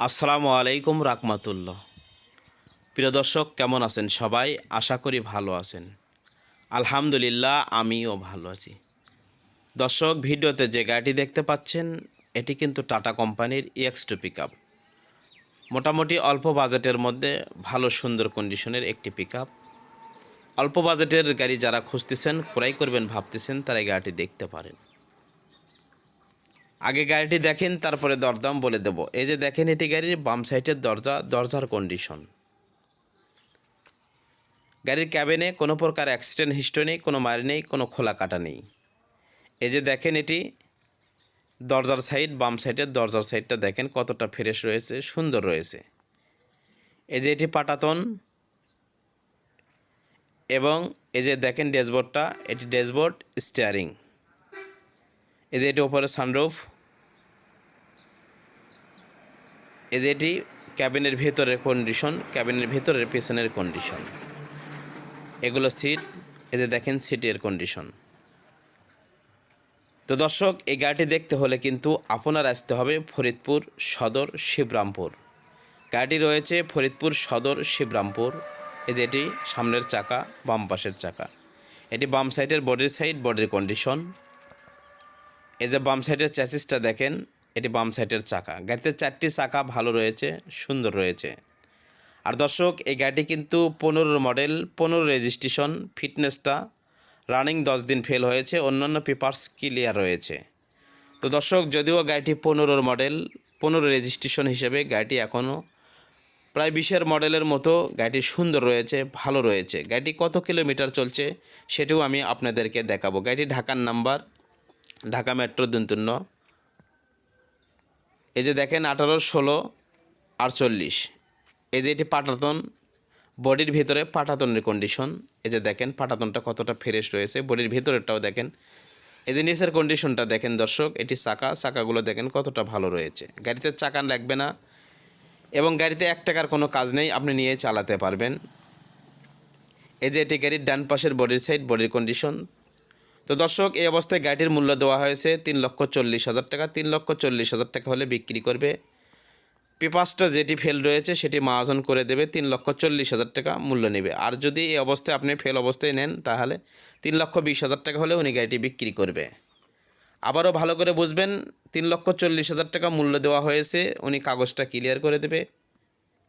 আসসালামু আলাইকুম রাকমাতুল্লাহ প্রিয় দর্শক, কেমন আছেন সবাই? আশা করি ভালো আছেন। আলহামদুলিল্লাহ, আমিও ভালো আছি। দর্শক, ভিডিওতে যে গাড়িটি দেখতে পাচ্ছেন, এটি কিন্তু টাটা কোম্পানির ইএক্স টু পিক মোটামুটি অল্প বাজেটের মধ্যে ভালো সুন্দর কন্ডিশনের একটি পিক অল্প বাজেটের গাড়ি যারা খুঁজতেছেন, ক্রয় করবেন, ভাবতেছেন, তারা এই গাড়িটি দেখতে পারেন। আগে গাড়িটি দেখেন, তারপরে দরদাম বলে দেব। এই যে দেখেন, এটি গাড়ির বাম সাইডের দরজা, দরজার কন্ডিশন গাড়ির ক্যাবিনে কোনো প্রকার অ্যাক্সিডেন্ট হিস্ট্রি নেই, কোনো মারি নেই, কোনো খোলা কাটা নেই। এই যে দেখেন, এটি দরজার সাইড বাম সাইডের দরজার সাইডটা দেখেন, কতটা ফ্রেশ রয়েছে, সুন্দর রয়েছে। এই যে এটি পাটাতন। এবং এই যে দেখেন ড্যাশবোর্ডটা এটি ড্যাশবোর্ড স্টিয়ারিং এই যে এটি ওপরে সানরুফ এই যে এটি ক্যাবিনের ভেতরের কন্ডিশন ক্যাবিনের ভেতরের পেছনের কন্ডিশন এগুলো সিট এই যে দেখেন সিটের কন্ডিশন তো দর্শক, এই গাড়িটি দেখতে হলে কিন্তু আপনার আসতে হবে ফরিদপুর সদর শিবরামপুর। গাড়িটি রয়েছে ফরিদপুর সদর শিবরামপুর। এই যে এটি সামনের চাকা, বাম পাশের চাকা। এটি বাম সাইডের বডির সাইড বডির কন্ডিশন এই যে বাম সাইডের চ্যাসিসটা দেখেন এটি বাম সাইডের চাকা। গাড়িতে চারটি চাকা ভালো রয়েছে, সুন্দর রয়েছে। আর দর্শক, এই গাড়িটি কিন্তু পনেরো মডেল, পনেরো রেজিস্ট্রেশন, ফিটনেসটা রানিং দশ দিন ফেল হয়েছে, অন্যান্য পেপার্স ক্লিয়ার রয়েছে। তো দর্শক, যদিও গাড়িটি পনেরোর মডেল, পনেরো রেজিস্ট্রেশন হিসেবে গাড়িটি এখনও প্রায় বিশের মডেলের মতো গাড়িটি সুন্দর রয়েছে, ভালো রয়েছে। গাড়িটি কত কিলোমিটার চলছে সেটিও আমি আপনাদেরকে দেখাবো। গাড়িটি ঢাকার নাম্বার, ঢাকা মেট্রো দন্তন্য এই যে দেখেন আঠারো, ষোলো, আটচল্লিশ। এই যে এটি পাটাতন, বডির ভিতরে পাটাতনের কন্ডিশন এই যে দেখেন পাটাতনটা কতটা ফ্রেশ রয়েছে। বডির ভিতরেরটাও দেখেন। এই যে নিচের কন্ডিশনটা দেখেন দর্শক, এটি চাকা। চাকাগুলো দেখেন কতটা ভালো রয়েছে। গাড়িতে চাকা লাগবে না এবং গাড়িতে এক টাকার কোনো কাজ নেই, আপনি নিয়ে চালাতে পারবেন। এই যে এটি গাড়ির ডান পাশের বডির সাইড বডির কন্ডিশন তো দর্শক, এই অবস্থায় গাড়িটির মূল্য দেওয়া হয়েছে তিন লক্ষ চল্লিশ হাজার টাকা। তিন লক্ষ চল্লিশ হাজার টাকা হলে বিক্রি করবে। পেপাসটা যেটি ফেল রয়েছে, সেটি মাহাজন করে দেবে। তিন লক্ষ চল্লিশ হাজার টাকা মূল্য নেবে। আর যদি এই অবস্থায় আপনি ফেল অবস্থায় নেন, তাহলে তিন লক্ষ বিশ হাজার টাকা হলে উনি গাড়িটি বিক্রি করবে। আবারও ভালো করে বুঝবেন, তিন লক্ষ চল্লিশ হাজার টাকা মূল্য দেওয়া হয়েছে, উনি কাগজটা ক্লিয়ার করে দেবে।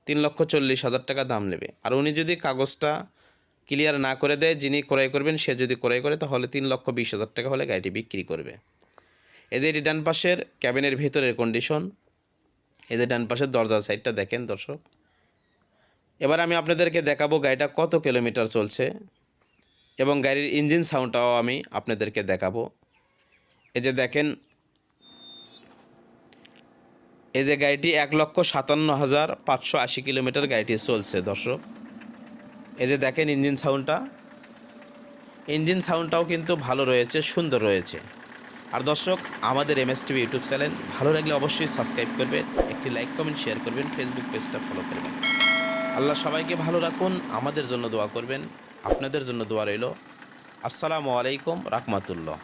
তিন লক্ষ চল্লিশ হাজার টাকা দাম নেবে। আর উনি যদি কাগজটা ক্লিয়ার না করে দেয়, যিনি ক্রয় করবেন, সে যদি ক্রয় করে, তাহলে তিন লক্ষ বিশ হাজার টাকা হলে গাড়িটি বিক্রি করবে। এই যে এটি ডান পাশের ক্যাবিনের ভিতরের কন্ডিশন এই যে ডান পাশের দরজার সাইডটা দেখেন দর্শক। এবার আমি আপনাদেরকে দেখাবো গাড়িটা কত কিলোমিটার চলছে, এবং গাড়ির ইঞ্জিন সাউন্ডটাও আমি আপনাদেরকে দেখাবো। এই যে দেখেন, এই যে গাড়িটি এক লক্ষ সাতান্ন হাজার পাঁচশো আশি কিলোমিটার গাড়িটি চলছে দর্শক। এই যে দেখেন ইঞ্জিন সাউন্ডটা। ইঞ্জিন সাউন্ডটাও কিন্তু ভালো রয়েছে, সুন্দর রয়েছে। আর দর্শক, আমাদের M S TV YouTube channel ভালো লাগলে অবশ্যই সাবস্ক্রাইব করবেন, একটি লাইক, কমেন্ট, শেয়ার করবেন, ফেসবুক পেজটা ফলো করবেন। আল্লাহ সবাইকে ভালো রাখুন, আমাদের জন্য দোয়া করবেন, আপনাদের জন্য দোয়া রইল। আসসালামু আলাইকুম, রাহমাতুল্লাহ।